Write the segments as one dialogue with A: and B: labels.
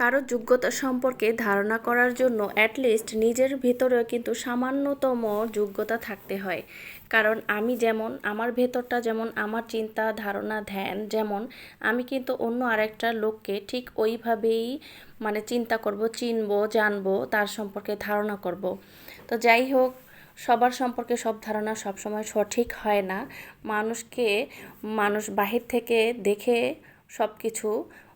A: কারও যোগ্যতা সম্পর্কে ধারণা করার জন্য অ্যাটলিস্ট নিজের ভেতরেও কিন্তু সামান্যতম যোগ্যতা থাকতে হয়। কারণ আমি যেমন, আমার ভেতরটা যেমন, আমার চিন্তা, ধারণা, ধ্যান যেমন, আমি কিন্তু অন্য আরেকটা লোককে ঠিক ওইভাবেই মানে চিন্তা করব, চিনবো, জানব, তার সম্পর্কে ধারণা করব। তো যাই হোক, সবার সম্পর্কে সব ধারণা সবসময় সঠিক হয় না। মানুষকে, মানুষ বাহির থেকে দেখে সব কিছু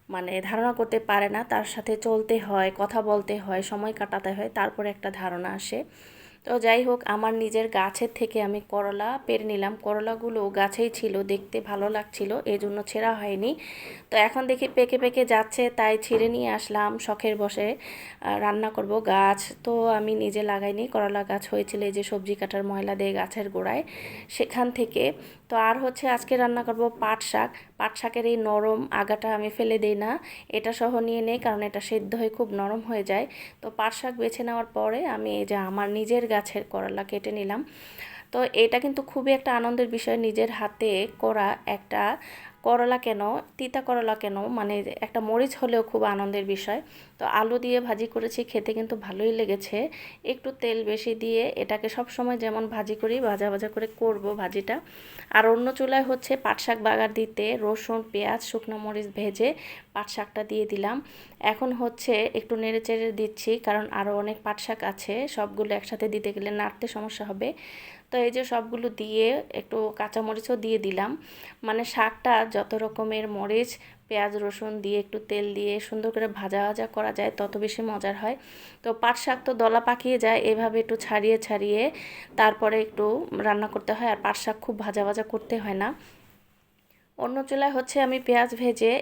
A: মানে ধারণা করতে পারে না, তার সাথে চলতে হয়, কথা বলতে হয়, সময় কাটাতে হয়, তারপরে একটা ধারণা আসে। তো যাই হোক, আমার নিজের গাছের থেকে আমি করলা পেরে নিলাম। করলাগুলো গাছেই ছিল, দেখতে ভালো লাগছিল এই জন্য ছেঁড়া হয়নি। তো এখন দেখি পেকে পেকে যাচ্ছে, তাই ছিঁড়ে নিয়ে আসলাম, শখের বসে রান্না করব গাছ। তো আমি নিজে লাগাইনি, করলা গাছ হয়েছিল, এই যে সবজি কাটার ময়লা দিয়ে গাছের গোড়ায়, সেখান থেকে। তো আর হচ্ছে আজকে রান্না করব পাট শাক। পাট শাকের এই নরম আগাটা আমি ফেলে দিই না। এটা সহ নিয়ে নেই, কারণ এটা সেদ্ধ হয়ে খুব নরম হয়ে যায়। তো পাট শাক বেছে নেওয়ার পরে আমি এই যে আমার নিজের গাছের করলা কেটে নিলাম। তো এটা কিন্তু খুবই একটা আনন্দের বিষয় নিজের হাতে করা একটা করলা কেন, তিতা করলা কেন মানে একটা মরিচ হলেও খুব আনন্দের বিষয়। তো আলু দিয়ে ভাজি করেছি, খেতে কিন্তু ভালোই লেগেছে। একটু তেল বেশি দিয়ে এটাকে সব সময় যেমন ভাজি করি, ভাজা ভাজা করে করব ভাজিটা। আর অন্য চুলায় হচ্ছে পাট শাক বাগার দিতে রসুন, পেঁয়াজ, শুকনো মরিচ ভেজে পাট শাকটা দিয়ে দিলাম। এখন হচ্ছে একটু নেড়ে চেড়ে দিচ্ছি, কারণ আরও অনেক পাট শাক আছে, সবগুলো একসাথে দিতে গেলে নাড়তে সমস্যা হবে। তো এই যে সবগুলো দিয়ে একটু কাঁচামরিচও দিয়ে দিলাম। মানে শাকটা যত রকমের মরিচ, পেঁয়াজ, রসুন দিয়ে একটু তেল দিয়ে সুন্দর করে ভাজা ভাজা করা যায়, তত বেশি মজার হয়। তো পাট শাক তো দলা পাকিয়ে যায়, এভাবে একটু ছাড়িয়ে ছাড়িয়ে তারপরে একটু রান্না করতে হয়। আর পাট শাক খুব ভাজা ভাজা করতে হয় না। অন্য চুলায় হচ্ছে আমি পেঁয়াজ ভেজে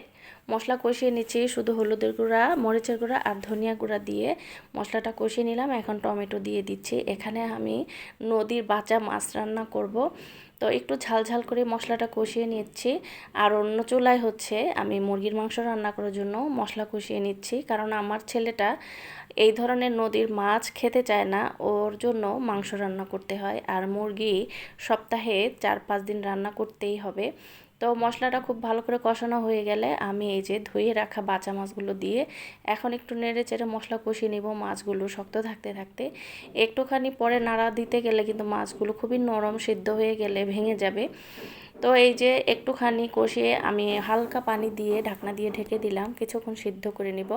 A: মশলা কষিয়ে নিচ্ছি, শুধু হলুদের গুঁড়া, মরিচের গুঁড়া আর ধনিয়া গুঁড়া দিয়ে। মশলাটা কষিয়ে নিলাম, এখন টমেটো দিয়ে দিচ্ছি। এখানে আমি নদীর বাঁচা মাছ রান্না করব। তো একটু ঝাল ঝাল করে মশলাটা কষিয়ে নিচ্ছি। আর অন্য চুলায় হচ্ছে আমি মুরগির মাংস রান্না করার জন্য মশলা কষিয়ে নিচ্ছি। কারণ আমার ছেলেটা এই ধরনের নদীর মাছ খেতে চায় না, ওর জন্য মাংস রান্না করতে হয়। আর মুরগি সপ্তাহে চার পাঁচ দিন রান্না করতেই হবে। তো মশলাটা খুব ভালো করে কষানো হয়ে গেলে আমি এই যে ধুয়ে রাখা বাঁচা মাছগুলো দিয়ে এখন একটু নেড়ে চেড়ে মশলা কষিয়ে নিব মাছগুলো শক্ত থাকতে থাকতে। একটুখানি পরে নাড়া দিতে গেলে কিন্তু মাছগুলো খুবই নরম, সিদ্ধ হয়ে গেলে ভেঙে যাবে। তো এই যে একটুখানি কষিয়ে আমি হালকা পানি দিয়ে ঢাকনা দিয়ে ঢেকে দিলাম, কিছুক্ষণ সিদ্ধ করে নিব।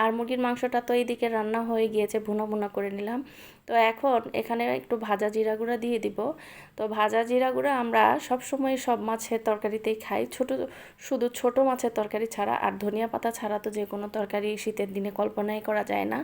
A: আর মুরগির মাংসটা তো এইদিকে রান্না হয়ে গিয়েছে, ভুনা ভুনা করে নিলাম। তো এখন এখানে একটু ভাজা জিরা গুঁড়া দিয়ে দিব। তো ভাজা জিরা গুঁড়া আমরা সব সময় সব মাছের তরকারিতেই খাই। ছোট, শুধু ছোট মাছের তরকারি ছাড়া আর ধনিয়া পাতা ছাড়া তো যে কোনো তরকারি শীতের দিনে কল্পনাই করা যায় না।